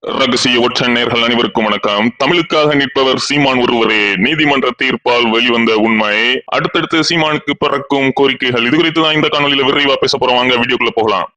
ரகசிய ஒற்றன் நேர்கள் அனைவருக்கும் வணக்கம். தமிழுக்காக நிற்பவர் சீமான் ஒருவரே. நீதிமன்ற தீர்ப்பால் வெளிவந்த உண்மை அடுத்தடுத்து சீமானுக்கு பிறக்கும் கோரிக்கைகள். இது குறித்து தான் இந்த காணொலியில விரைவா பேச போறோம். வாங்க வீடியோக்குள்ள போகலாம்.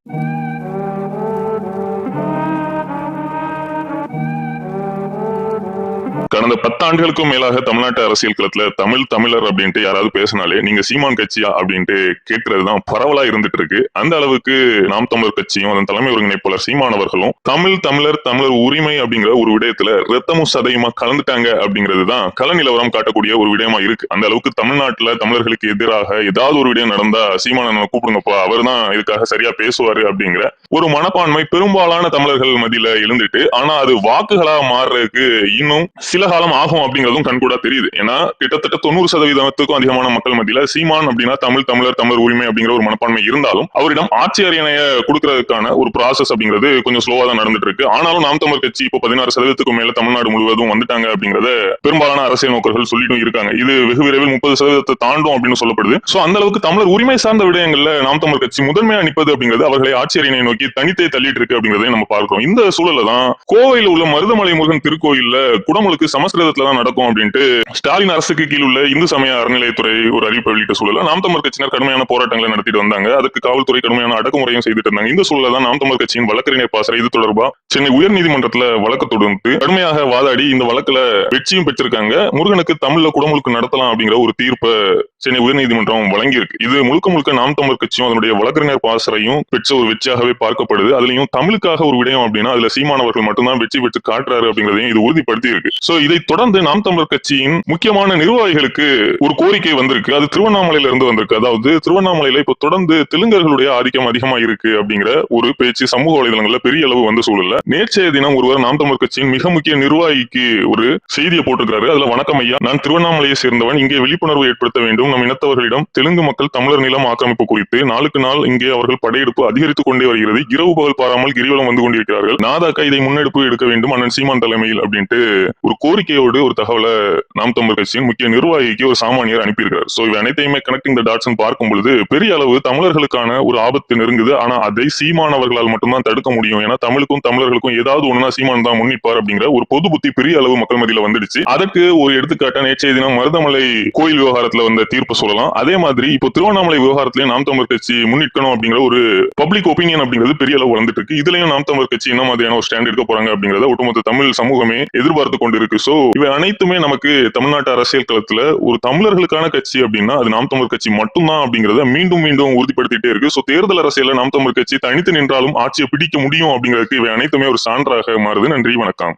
கடந்த பத்தாண்டுகளுக்கும் மேலாக தமிழ்நாட்டு அரசியல் களத்துல தமிழ் தமிழர் அப்படின்ட்டு யாராவது பேசினாலே நீங்க சீமான் கட்சியா அப்படின்ட்டு கேட்கறதுதான் பரவலா இருந்துட்டு இருக்கு. அந்த அளவுக்கு நாம் தமிழர் கட்சியும் அதன் தலைமை ஒருங்கிணைப்பாளர் சீமான் அவர்களும் தமிழ் தமிழர் தமிழர் உரிமை அப்படிங்கிற ஒரு விடயத்துல ரத்தமும் சதையுமா கலந்துட்டாங்க அப்படிங்கிறது தான் கள நிலவரம் காட்டக்கூடிய ஒரு விடயமா இருக்கு. அந்த அளவுக்கு தமிழ்நாட்டுல தமிழர்களுக்கு எதிராக ஏதாவது ஒரு விடயம் நடந்தா சீமான கூப்பிடுங்கப்பா அவர் தான் இதுக்காக சரியா பேசுவாரு அப்படிங்கிற ஒரு மனப்பான்மை பெரும்பாலான தமிழர்கள் மத்தியில எழுந்துட்டு ஆனா அது வாக்குகளா மாறுறதுக்கு இன்னும் சில காலம் ஆகும் அப்படிங்கிறதும் கண்கூடா தெரியுது. ஏன்னா கிட்டத்தட்ட தொண்ணூறு சதவீதத்துக்கும் அதிகமான மக்கள் மத்தியில சீமான் அப்படின்னா தமிழ் தமிழர் தமிழர் உரிமை அப்படிங்கிற ஒரு மனப்பான்மை இருந்தாலும் அவரிடம் ஆட்சி அரியணைய கொடுக்கறதுக்கான ஒரு ப்ராசஸ் அப்படிங்கிறது கொஞ்சம் ஸ்லோவா தான் நடந்துட்டு இருக்கு ஆனாலும் நாம் தமிழர் கட்சி இப்போ பதினாறு சதவீதத்துக்கு மேல தமிழ்நாடு முழுவதும் வந்துட்டாங்க அப்படிங்கறத பெரும்பாலான அரசியல் நோக்கர்கள் சொல்லிட்டும் இருக்காங்க. இது வெகு விரைவில் முப்பது சதவீதத்தை தாண்டும் அப்படின்னு சொல்லப்படுது. சோ அந்த அளவுக்கு தமிழர் உரிமை சார்ந்த விடயங்கள்ல நாம் தமிழர் கட்சி முதன்மையா நிற்பது அப்படிங்கிறது அவர்களை ஆட்சி அரியணை நோக்கி தனித்தே தள்ளிட்டு இருக்கு அப்படிங்கறதையும் நம்ம பார்க்கிறோம். இந்த சூழல்ல தான் கோவையில் உள்ள மருதமலை முருகன் திருக்கோயில்ல குடமுழுக்கு சமஸ்கிருதத்துல தான் நடக்கும் அப்படின்ட்டு ஸ்டாலின் அரசுக்கு கீழ் உள்ள இந்து சமய அறநிலையத்துறை ஒரு அறிவிப்பு வெளியிட்ட சூழல நாம் தமிழ் கட்சியினர் கடுமையான போராட்டங்களை நடத்திட்டு வந்தாங்க. அதுக்கு காவல்துறை கடுமையான அடக்குமுறையும் செய்துட்டு இருந்தாங்க. இந்த சூழல தான் நாம் தமிழ் கட்சியின் வழக்கறிஞர் பாசறை இது தொடர்பா சென்னை உயர்நீதிமன்றத்துல வழக்கு தொடர்ந்து கடுமையாக வாதாடி இந்த வழக்குல வெற்றியும் பெற்றிருக்காங்க. முருகனுக்கு தமிழ்ல குடமுழுக்கு நடத்தலாம் அப்படிங்கிற ஒரு தீர்ப்பை சென்னை உயர்நீதிமன்றம் வழங்கியிருக்கு. இது முழுக்க முழுக்க நாம் தமிழ் கட்சியும் அதனுடைய வழக்கறிஞர் பாசறையும் பெற்ற ஒரு வெற்றியாகவே பார்க்கப்படுது. அதுலயும் தமிழுக்காக ஒரு விடயம் அப்படின்னா அதுல சீமானவர்கள் மட்டும்தான் வெற்றி பெற்று காட்டுறாரு அப்படிங்கிறதையும் இது உறுதிப்படுத்தி இருக்கு சோ இதை தொடர்ந்து நாம் தமிழர் கட்சியின் முக்கியமான நிர்வாகிகளுக்கு ஒரு கோரிக்கை வந்திருக்கு. அது திருவண்ணாமலையில இருந்து வந்திருக்கு. அதாவது திருவண்ணாமலையில இப்ப தொடர்ந்து தெலுங்கர்களுடைய ஆதிக்கம் அதிகமா இருக்கு அப்படிங்கிற ஒரு பேச்சு சமூக வலைதளங்கள்ல பெரிய அளவு வந்து சூழல்ல நேற்றைய தினம் ஒருவர் நாம் தமிழர் கட்சியின் மிக முக்கிய நிர்வாகிக்கு ஒரு செய்தியை போட்டிருக்காரு அதுல வணக்கம் ஐயா. நான் திருவண்ணாமலையை சேர்ந்தவன். இங்கே விழிப்புணர்வு ஏற்படுத்த வேண்டும். நம் இனத்தவர்களிடம் தெலுங்கு மக்கள் தமிழர் நிலம் ஆக்கிரமிப்பு குறித்து நாளுக்கு நாள் இங்கே அவர்கள் படையெடுப்பு அதிகரித்துக் கொண்டே வருகிறது. இரவு பகல் பாராமல் கிரிவலம் வந்து கொண்டிருக்கிறார்கள். நாதாக்கா இதை முன்னெடுப்பு எடுக்க வேண்டும் அண்ணன் சீமான் தலைமையில் அப்படின்ட்டு ஒரு கோரிக்கையோடு ஒரு தகவலை நாம் தமிழ் கட்சியின் முக்கிய நிர்வாகிக்கு ஒரு சாமானியர் அனுப்பியிருக்கிறார். ஸோ இவை அனைத்தையுமே கனெக்டிங் த டாட்ஸ் பார்க்கும் பொழுது பெரிய அளவு தமிழர்களுக்கான ஒரு ஆபத்து நெருங்குது. ஆனா அதை சீமானவர்களால் மட்டும்தான் தடுக்க முடியும். ஏன்னா தமிழுக்கும் தமிழர்களுக்கும் ஏதாவது ஒண்ணுனா சீமான் தான் முன்னிப்பார் அப்படிங்கிற ஒரு பொது புத்தி பெரிய அளவு மக்கள் மத்தியில வந்துடுச்சு. அதற்கு ஒரு எடுத்துக்காட்டா நேற்றைய தினம் மருதமலை கோயில் விவகாரத்துல வந்த தீர்ப்பு சொல்லலாம். அதே மாதிரி இப்போ திருவண்ணாமலை விவகாரத்திலையும் நாம் தமிழ் கட்சி முன்னிற்கணும் அப்படிங்கிற ஒரு பப்ளிக் ஒப்பீனியன் அப்படிங்கிறது பெரிய அளவு வளர்ந்துட்டு இருக்கு. இதுலயும் நாம் தமிழ் கட்சி என்ன மாதிரியான ஒரு ஸ்டாண்ட் எடுக்க போறாங்க அப்படிங்கறத ஒட்டுமொத்த தமிழ் சமூகமே எதிர்பார்த்து கொண்டிருக்கு. சோ இவை அனைத்துமே நமக்கு தமிழ்நாட்டு அரசியல் களத்துல ஒரு தமிழர்களுக்கான கட்சி அப்படின்னா அது நாம் தமிழர் கட்சி மட்டும்தான் அப்படிங்கறத மீண்டும் மீண்டும் உறுதிப்படுத்திட்டே இருக்கு. சோ தேர்தல் அரசியல நாம் தமிழர் கட்சி தனித்து நின்றாலும் ஆட்சியை பிடிக்க முடியும் அப்படிங்கிறதுக்கு இவை அனைத்துமே ஒரு சான்றாக மாறுது. நன்றி வணக்கம்.